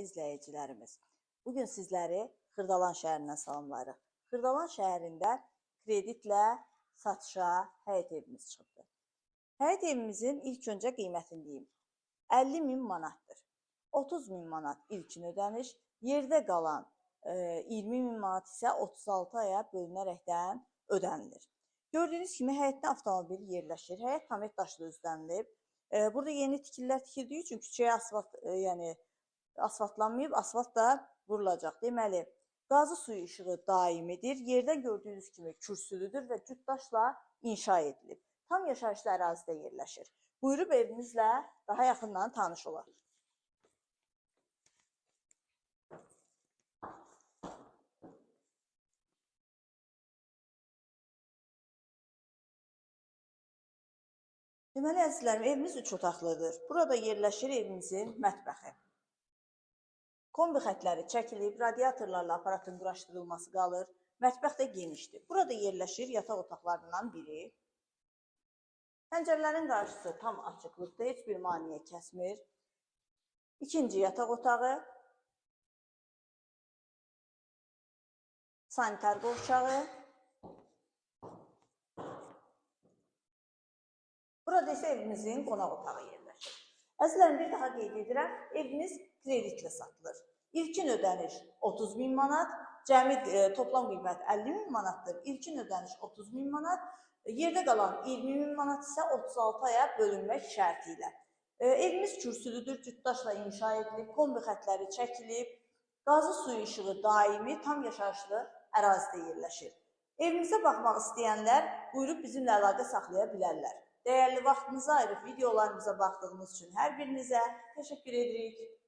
dəyərli izləyicilərimiz. Bu gün sizləri Xırdalan şəhərindən salamlayırıq. Xırdalan şəhərində kreditlə satışa həyət evimiz çıxıbdı. Həyət evimizin ilk öncə qiymətini deyim. 50 min manatdır. 30 min manat ilkin ödəniş, yerdə qalan e, 20 min manat isə 36 aya bölünərəkdən ödənilir. Gördüyünüz kimi həyətdə avtomobil yerləşir. Həyət tamet daşlı üzlənilib. E, Burada yeni tikililər tikildiyi üçün küçəyə asfalt, e, yəni asfaltlanmayıb, asfalt da vurulacaq. Deməli, qazı suyu işığı daimidir. Yerdən gördüyünüz kimi kürsülüdür və cüt daşla inşa edilib. Tam yaşayışlı ərazidə yerləşir. Buyurub evimizlə daha yaxından tanış olaq. Deməli, əzizlərim, evimiz üç otaqlıdır. Burada yerləşir evimizin mətbəxi. Kombi xətləri çəkilib, radiatorlarla aparatın quraşdırılması qalır. Mətbəx də genişdir. Burada yerləşir yataq otaqlarından biri. Pəncərələrin qarşısı tam açıqlıqda, heç bir maneə kəsmir. İkinci yataq otağı. Sanitar qovşağı. Burada isə evimizin qonaq otağı yerləşir. Əzizlərim, bir daha qeyd edirəm, evimiz kreditlə satılır. İlkin ödəniş 30 min manat, cəmi e, toplam qiymət 50 min manatdır. İlkin ödəniş 30 min manat, yerdə qalan 20 min manat isə 36 aya bölünmək şərti ilə. E, evimiz kürsülüdür, cütdaşla inşa edilib, kombi xətləri çəkilib, qazı suyu işığı daimi, tam yaşayışlı ərazidə yerləşir. Evimizə baxmaq istəyənlər buyurub bizimlə əlaqə saxlaya bilərlər. Dəyərli vaxtınızı ayırıb videolarımıza baxdığınız üçün hər birinizə təşəkkür edirik.